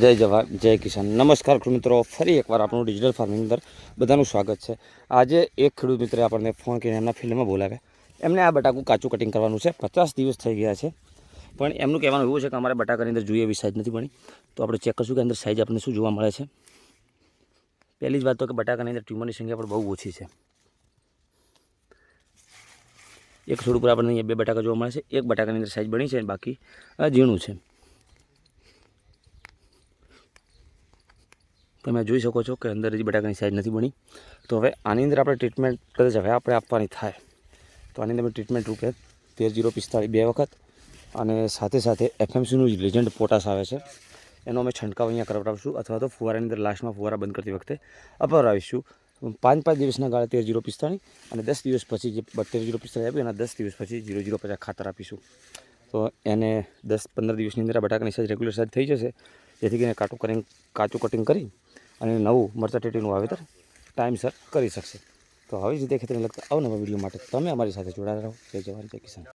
જય જવાન, જય કિસાન. નમસ્કાર ખેડૂત મિત્રો, ફરી એકવાર આપણું ડિજિટલ ફાર્મિંગ અંદર બધાનું સ્વાગત છે. આજે એક ખેડૂત મિત્રે આપણને ફોન કરીને એમના ફિલ્ડમાં બોલાવ્યા. એમને આ બટાકું કાચું કટિંગ કરવાનું છે. પચાસ દિવસ થઈ ગયા છે. પણ એમનું કહેવાનું એવું છે કે અમારે બટાકાની અંદર જોઈએ એવી સાઇઝ નથી બની. તો આપણે ચેક કરશું કે અંદર સાઇઝ આપણને શું જોવા મળે છે. પહેલી જ વાત તો કે બટાકાની અંદર ટ્યુમરની સંખ્યા પણ બહુ ઓછી છે. એક છોડ ઉપર આપણને અહીંયા બે બટાકા જોવા મળે છે. એક બટાકાની અંદર સાઇઝ બની છે બાકી ઝીણું છે. તમે જોઈ શકો છો કે અંદર હજી બટાકાની સાઈઝ નથી બની. તો હવે આની અંદર આપણે ટ્રીટમેન્ટ કદાચ હવે આપણે આપવાની થાય. તો આની અંદર ટ્રીટમેન્ટ રૂપે તેર જીરો પિસ્તાળીસ બે વખત અને સાથે સાથે એફએમસીનું જ લેજન્ડ પોટાસ આવે છે. એનો અમે છંટકાવ અહીંયા કરાવડાવીશું અથવા તો ફુવારાની અંદર લાસ્ટમાં ફુવારા બંધ કરતી વખતે અપરાવીશું પાંચ પાંચ દિવસના ગાળે તેર જીરો પિસ્તાળીસ અને દસ દિવસ પછી જે તેર જીરો પિસ્તાળીસ આપ્યું એના દસ દિવસ પછી જીરો જીરો પચાસ ખાતર આપીશું. તો એને દસ પંદર દિવસની અંદર બટાકાની સાઈઝ રેગ્યુલર સાઈઝ થઈ જશે. જેથી કરીને કાટું કરીને કાચું કટિંગ કરી અને નવું મરચા ટેટીનું વાવેતર ટાઈમસર કરી શકશે. તો આવી જ રીતે ખેતીને લગતા અવનવા વીડિયો માટે તમે અમારી સાથે જોડાયેલા રહો. જય જવાન, જય કિસાન.